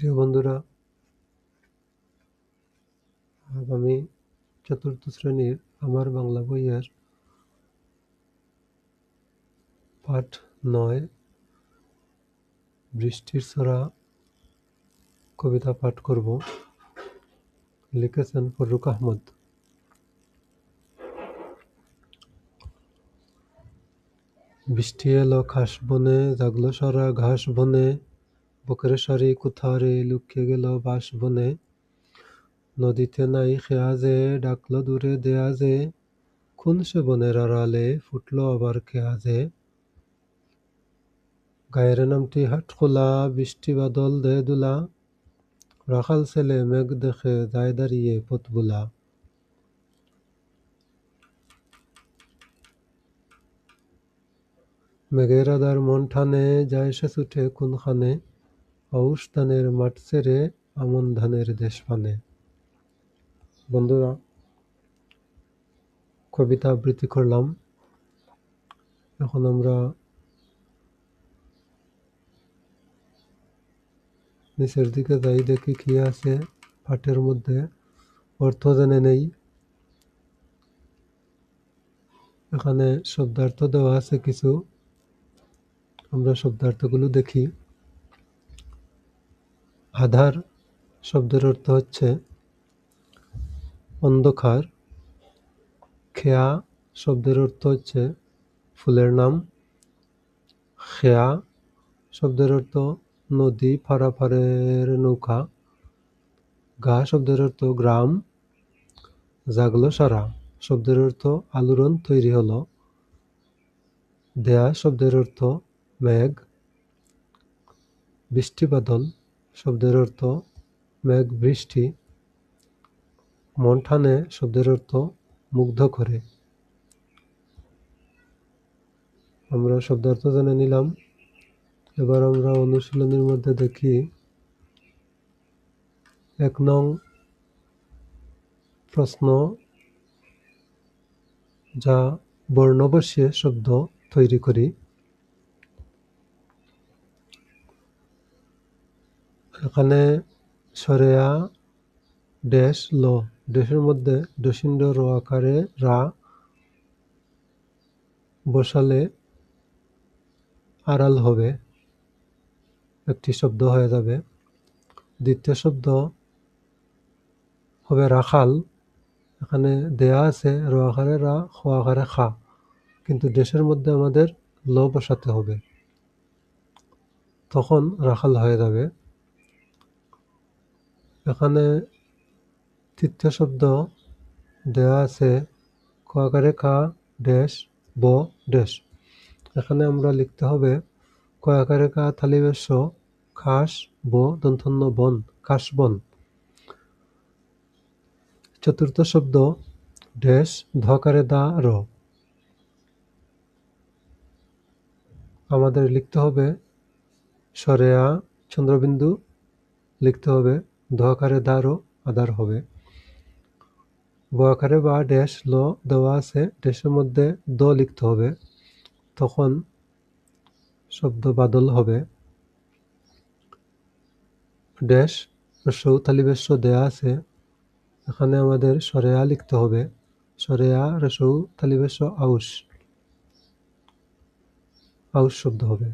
প্রিয় বন্ধুরা আগামী চতুর্থ শ্রেণির আমার বাংলা বইয়ের পাঠ নয়, বৃষ্টির ছড়া কবিতা পাঠ করব। লিখেছেন ফরুক আহমদ। বৃষ্টি এলো, খাস বনে, জাগলো সারা ঘাস বনে বুকের সারি কুথারে লুকিয়ে গেল বাস বনে নদীতে নাই খেয়াজে, ডাকলো দূরে দেয়াজে। খুন সে বনের আড়ালে ফুটলো আবার খেয়াজে। গায়ের নামটি হাটখোলা বৃষ্টি বাদল দে দুলা। রাখাল ছেলে মেঘ দেখে যায় দাঁড়িয়ে পথবুলা। মেঘের আদার মন ঠানে যায় সে ছুটে কোনখানে আউশ ধানের মাঠ ছেড়ে আমন ধানের দেশ পানে। বন্ধুরা, কবিতা আবৃত্তি করলাম। এখন আমরা নিচের দিকে যাই, দেখি কি আছে পাঠের মধ্যে। অর্থ জেনে নেই। এখানে শব্দার্থ দেওয়া আছে কিছু। আমরা শব্দার্থগুলো দেখি। আধার শব্দের অর্থ হচ্ছে অন্ধকার। খেয়া শব্দের অর্থ হচ্ছে ফুলের নাম। খেয়া শব্দের অর্থ নদী, ফারাফারের নৌকা। গা শব্দের অর্থ গ্রাম। জাগলো সারা শব্দের অর্থ আলোড়ন তৈরি হলো। দেয়া শব্দের অর্থ মেঘ। বৃষ্টি বাদল শব্দের অর্থ মেঘ, বৃষ্টি। মনঠানে শব্দের অর্থ মুগ্ধ করে। আমরা শব্দার্থ জেনে নিলাম। এবার আমরা অনুশীলনীর মধ্যে দেখি এক নং প্রশ্ন যা বর্ণ বসিয়ে শব্দ তৈরি করি। এখানে ড্যাশ ল ড্যাশের মধ্যে ডসিন্ড র আকারে রা বসালে আড়াল হবে, একটি শব্দ হয়ে যাবে। দ্বিতীয় শব্দ হবে রাখাল, এখানে দেয়া আছে র আকারে রা, খ আকারে খা, কিন্তু দেশের মধ্যে আমাদের ল বসাতে হবে। তখন রাখাল হয়ে যাবে। এখানে শব্দ দেওয়া আছে, ক আকারে খা ড্যাশ ব ড্যাশ এখানে আমরা লিখতে হবে, ক আকারে কা থালিবেশ খাস, ব দন্তন্য বন, খাস, বন। চতুর্থ শব্দ ড্যাশ ধকারে দা, র। আমাদের লিখতে হবে, সরেয়া, চন্দ্রবিন্দু লিখতে হবে ধকারে দারও আদার হবে। ব আকারে বা ড্যাশ ল দেওয়া আছে, ড্যাশের মধ্যে দ লিখতে হবে। তখন শব্দ বাদল হবে। ড্যাশ রসৌ তালিবেশ দেয়া আছে। এখানে আমাদের সরেয়া লিখতে হবে। সরেয়া রসৌ তালিবেশ আউস আউস শব্দ হবে।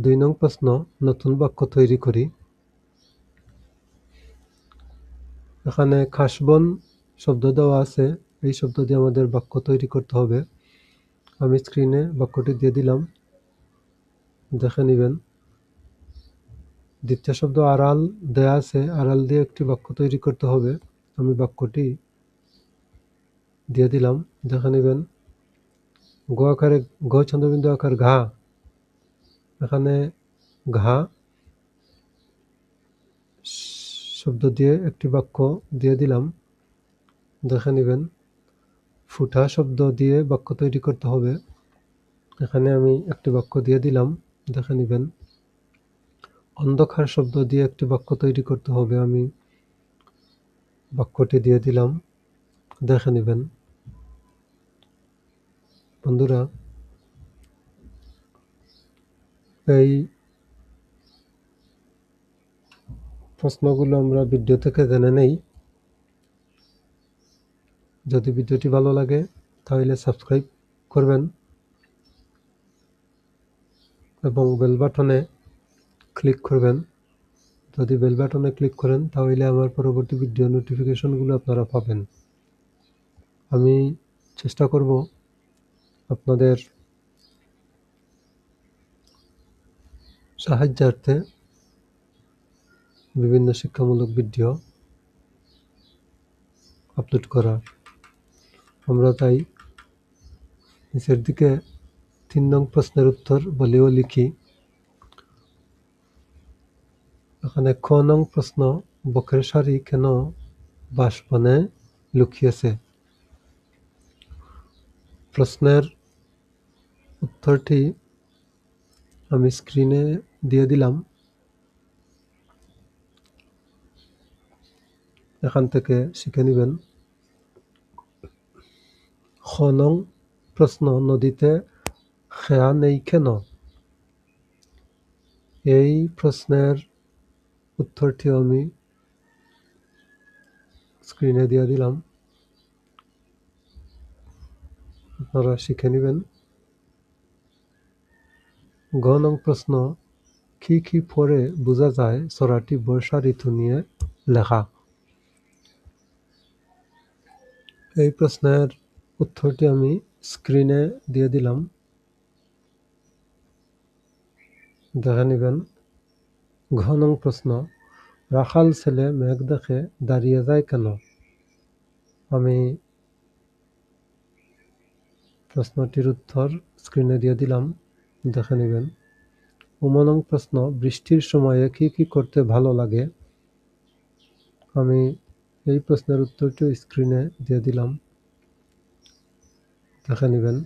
দুই নং প্রশ্ন, নতুন বাক্য তৈরি করি। এখানে খাসবন শব্দ দেওয়া আছে। এই শব্দ দিয়ে আমাদের বাক্য তৈরি করতে হবে। আমি স্ক্রিনে বাক্যটি দিয়ে দিলাম। দেখে নেবেন। দ্বিতীয় শব্দ আড়াল দেয়া আছে। আড়াল দিয়ে একটি বাক্য তৈরি করতে হবে। আমি বাক্যটি দিয়ে দিলাম। দেখে নেবেন। গ আকারে গ চন্দ্রবিন্দু আকার ঘা। এখানে ঘা শব্দ দিয়ে একটি বাক্য দিয়ে দিলাম। দেখে নেবেন, ফুটা শব্দ দিয়ে বাক্য তৈরি করতে হবে। এখানে আমি একটি বাক্য দিয়ে দিলাম, দেখে নেবেন। অন্ধকার শব্দ দিয়ে একটি বাক্য তৈরি করতে হবে, আমি বাক্যটি দিয়ে দিলাম, দেখে নেবেন। বন্ধুরা, এই প্রশ্নগুলো আমরা ভিডিও থেকে জেনে নেই। যদি ভিডিওটি ভালো লাগে, তাহলে সাবস্ক্রাইব করবেন এবং বেল বাটনে ক্লিক করবেন। যদি বেল বাটনে ক্লিক করেন, তাহলে আমার পরবর্তী ভিডিও নোটিফিকেশনগুলো আপনারা পাবেন। আমি চেষ্টা করব আপনাদের সাহায্যার্থে বিভিন্ন শিক্ষামূলক ভিডিও আপলোড করার আমরা তাই নিচের দিকে তিন নং প্রশ্নের উত্তর বলেও লিখি। এখানে ক নং প্রশ্ন, বকের সারি কেন বাসবনে লুকিয়েছে? প্রশ্নের উত্তরটি আমি স্ক্রিনে দিয়ে দিলাম। এখান থেকে শিখে নেবেন। খ নং প্রশ্ন নদীতে খেয়া নেই কেন? এই প্রশ্নের উত্তরটি আমি স্ক্রিনে দিয়ে দিলাম। আপনারা শিখে নেবেন। গ নং প্রশ্ন, কি কি পরে বোঝা যায়? সরাটি বর্ষা ঋতু নিয়ে লেখা। এই প্রশ্নের উত্তরটি আমি স্ক্রিনে দিয়ে দিলাম। দেখে নেবেন, ঘনং প্রশ্ন, রাখাল ছেলে মেঘ দেখে দাঁড়িয়ে যায় কেন? আমি প্রশ্নটির উত্তর স্ক্রিনে দিয়ে দিলাম, দেখে নেবেন। উমনং প্রশ্ন, বৃষ্টির সময়ে কি কি করতে ভালো লাগে? আমি এই প্রশ্নের উত্তরটি স্ক্রিনে দিয়ে দিলাম। দেখে নেবেন।